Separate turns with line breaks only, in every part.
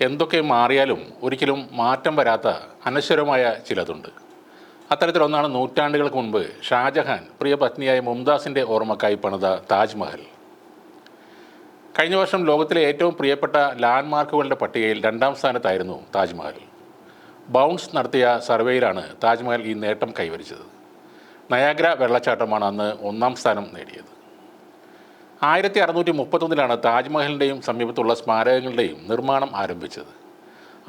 എന്തൊക്കെ മാറിയാലും ഒരിക്കലും മാറ്റം വരാത്ത അനശ്വരമായ ചിലതുണ്ട്. അത്തരത്തിലൊന്നാണ് നൂറ്റാണ്ടുകൾക്ക് മുൻപ് ഷാജഹാൻ പ്രിയ പത്നിയായ മുംതാസിന്റെ ഓർമ്മക്കായി പണിത താജ്മഹൽ. കഴിഞ്ഞ വർഷം ലോകത്തിലെ ഏറ്റവും പ്രിയപ്പെട്ട ലാൻഡ്മാർക്കുകളുടെ പട്ടികയിൽ രണ്ടാം സ്ഥാനത്തായിരുന്നു താജ്മഹൽ. ബൗൺസ് നടത്തിയ സർവേയിലാണ് താജ്മഹൽ ഈ നേട്ടം കൈവരിച്ചത്. നയാഗ്ര വെള്ളച്ചാട്ടമാണ് അന്ന് ഒന്നാം സ്ഥാനം നേടിയത്. ആയിരത്തി അറുന്നൂറ്റി മുപ്പത്തൊന്നിലാണ് താജ്മഹലിന്റെയും സമീപത്തുള്ള സ്മാരകങ്ങളുടെയും നിർമ്മാണം ആരംഭിച്ചത്.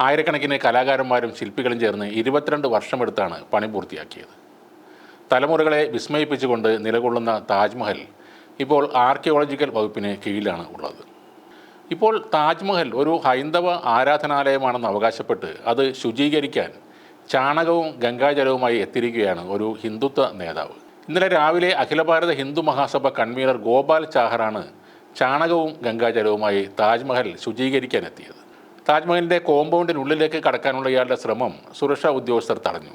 ആയിരക്കണക്കിന് കലാകാരന്മാരും ശില്പികളും ചേർന്ന് ഇരുപത്തിരണ്ട് വർഷമെടുത്താണ് പണി പൂർത്തിയാക്കിയത്. തലമുറകളെ വിസ്മയിപ്പിച്ചുകൊണ്ട് നിലകൊള്ളുന്ന താജ്മഹൽ ഇപ്പോൾ ആർക്കിയോളജിക്കൽ വകുപ്പിന് കീഴിലാണ് ഉള്ളത്. ഇപ്പോൾ താജ്മഹൽ ഒരു ഹൈന്ദവ ആരാധനാലയമാണെന്ന് അവകാശപ്പെട്ട് അത് ശുചീകരിക്കാൻ ചാണകവും ഗംഗാജലവുമായി എത്തിയിരിക്കുകയാണ് ഒരു ഹിന്ദുത്വ നേതാവ്. ഇന്നലെ രാവിലെ അഖില ഭാരത ഹിന്ദു മഹാസഭ കൺവീനർ ഗോപാൽ ചാഹറാണ് ചാണകവും ഗംഗാജലവുമായി താജ്മഹൽ ശുചീകരിക്കാനെത്തിയത്. താജ്മഹലിന്റെ കോമ്പൗണ്ടിനുള്ളിലേക്ക് കടക്കാനുള്ള ഇയാളുടെ ശ്രമം സുരക്ഷാ ഉദ്യോഗസ്ഥർ തടഞ്ഞു.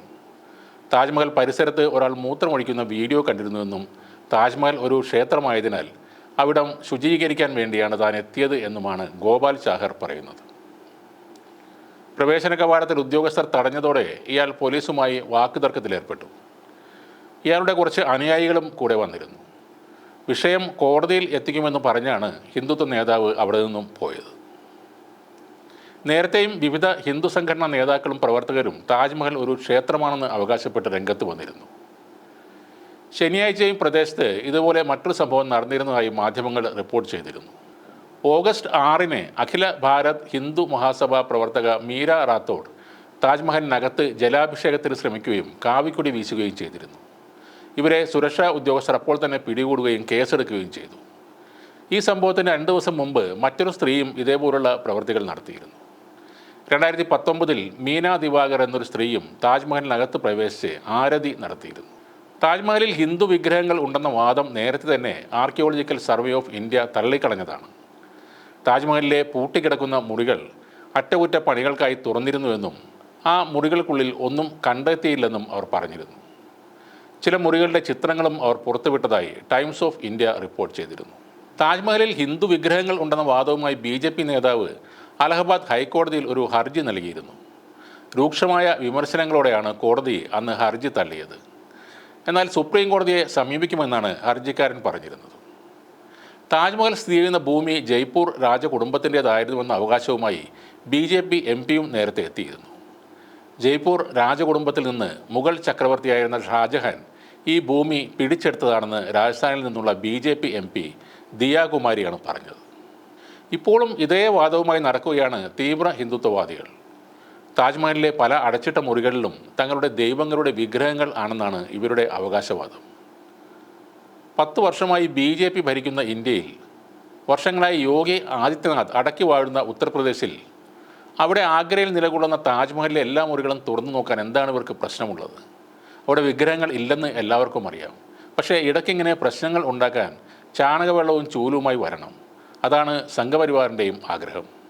താജ്മഹൽ പരിസരത്ത് ഒരാൾ മൂത്രമൊഴിക്കുന്ന വീഡിയോ കണ്ടിരുന്നുവെന്നും താജ്മഹൽ ഒരു ക്ഷേത്രമായതിനാൽ അവിടം ശുചീകരിക്കാൻ വേണ്ടിയാണ് താൻ എത്തിയത് എന്നുമാണ് ഗോപാൽ ചാഹർ പറയുന്നത്. പ്രവേശന കവാടത്തിൽ ഉദ്യോഗസ്ഥർ തടഞ്ഞതോടെ ഇയാൾ പോലീസുമായി വാക്കുതർക്കത്തിലേർപ്പെട്ടു. ഇയാളുടെ കുറച്ച് അനുയായികളും കൂടെ വന്നിരുന്നു. വിഷയം കോടതിയിൽ എത്തിക്കുമെന്ന് പറഞ്ഞാണ് ഹിന്ദുത്വ നേതാവ് അവിടെ നിന്നും പോയത്. നേരത്തെയും വിവിധ ഹിന്ദു സംഘടനാ നേതാക്കളും പ്രവർത്തകരും താജ്മഹൽ ഒരു ക്ഷേത്രമാണെന്ന് അവകാശപ്പെട്ട് രംഗത്ത് വന്നിരുന്നു. ശനിയാഴ്ചയും പ്രദേശത്ത് ഇതുപോലെ മറ്റൊരു സംഭവം നടന്നിരുന്നതായി മാധ്യമങ്ങൾ റിപ്പോർട്ട് ചെയ്തിരുന്നു. ഓഗസ്റ്റ് ആറിന് അഖില ഭാരത് ഹിന്ദു മഹാസഭ പ്രവർത്തക മീര റാത്തോഡ് താജ്മഹലിനകത്ത് ജലാഭിഷേകത്തിന് ശ്രമിക്കുകയും കാവിക്കൊടി വീശുകയും ചെയ്തിരുന്നു. ഇവരെ സുരക്ഷാ ഉദ്യോഗസ്ഥർ അപ്പോൾ തന്നെ പിടികൂടുകയും കേസെടുക്കുകയും ചെയ്തു. ഈ സംഭവത്തിന് രണ്ട് ദിവസം മുമ്പ് മറ്റൊരു സ്ത്രീയും ഇതേപോലുള്ള പ്രവൃത്തികൾ നടത്തിയിരുന്നു. രണ്ടായിരത്തി പത്തൊമ്പതിൽ മീന ദിവാകർ എന്നൊരു സ്ത്രീയും താജ്മഹലിനകത്ത് പ്രവേശിച്ച് ആരതി നടത്തിയിരുന്നു. താജ്മഹലിൽ ഹിന്ദു വിഗ്രഹങ്ങൾ ഉണ്ടെന്ന വാദം നേരത്തെ തന്നെ ആർക്കിയോളജിക്കൽ സർവേ ഓഫ് ഇന്ത്യ തള്ളിക്കളഞ്ഞതാണ്. താജ്മഹലിലെ പൂട്ടിക്കിടക്കുന്ന മുറികൾ അറ്റകുറ്റപ്പണികൾക്കായി തുറന്നിരുന്നുവെന്നും ആ മുറികൾക്കുള്ളിൽ ഒന്നും കണ്ടെത്തിയില്ലെന്നും അവർ പറഞ്ഞിരുന്നു. ചില മുറികളുടെ ചിത്രങ്ങളും അവർ പുറത്തുവിട്ടതായി ടൈംസ് ഓഫ് ഇന്ത്യ റിപ്പോർട്ട് ചെയ്തിരുന്നു. താജ്മഹലിൽ ഹിന്ദു വിഗ്രഹങ്ങൾ ഉണ്ടെന്ന വാദവുമായി ബി ജെ പി നേതാവ് അലഹബാദ് ഹൈക്കോടതിയിൽ ഒരു ഹർജി നൽകിയിരുന്നു. രൂക്ഷമായ വിമർശനങ്ങളോടെയാണ് കോടതി അന്ന് ഹർജി തള്ളിയത്. എന്നാൽ സുപ്രീം കോടതിയെ സമീപിക്കുമെന്നാണ് ഹർജിക്കാരൻ പറഞ്ഞിരുന്നത്. താജ്മഹൽ സ്ഥിതി ചെയ്യുന്ന ഭൂമി ജയ്പൂർ രാജകുടുംബത്തിന്റേതായിരുന്നുവെന്ന അവകാശവുമായി ബി ജെ പി എം പിയും നേരത്തെ എത്തിയിരുന്നു. ജയ്പൂർ രാജകുടുംബത്തിൽ നിന്ന് മുഗൾ ചക്രവർത്തിയായിരുന്ന ഷാജഹാൻ ഈ ഭൂമി പിടിച്ചെടുത്തതാണെന്ന് രാജസ്ഥാനിൽ നിന്നുള്ള B J P M P ദിയാകുമാരിയാണ് പറഞ്ഞത്. ഇപ്പോഴും ഇതേ വാദവുമായി നടക്കുകയാണ് തീവ്ര ഹിന്ദുത്വവാദികൾ. താജ്മഹലിലെ പല അടച്ചിട്ട മുറികളിലും തങ്ങളുടെ ദൈവങ്ങളുടെ വിഗ്രഹങ്ങൾ ആണെന്നാണ് ഇവരുടെ അവകാശവാദം. പത്ത് വർഷമായി ബി ജെ പി ഭരിക്കുന്ന ഇന്ത്യയിൽ വർഷങ്ങളായി യോഗി ആദിത്യനാഥ് അടക്കി വാഴുന്ന ഉത്തർപ്രദേശിൽ അവിടെ ആഗ്രയിൽ നിലകൊള്ളുന്ന താജ്മഹലിലെ എല്ലാ മുറികളും തുറന്നു നോക്കാൻ എന്താണ് ഇവർക്ക് പ്രശ്നമുള്ളത്? അവിടെ വിഗ്രഹങ്ങൾ ഇല്ലെന്ന് എല്ലാവർക്കും അറിയാം. പക്ഷേ ഇടയ്ക്കിങ്ങനെ പ്രശ്നങ്ങൾ ഉണ്ടാക്കാൻ ചാണകവെള്ളവും ചൂലുമായി വരണം. അതാണ് സംഘപരിവാറിന്റെയും ആഗ്രഹം.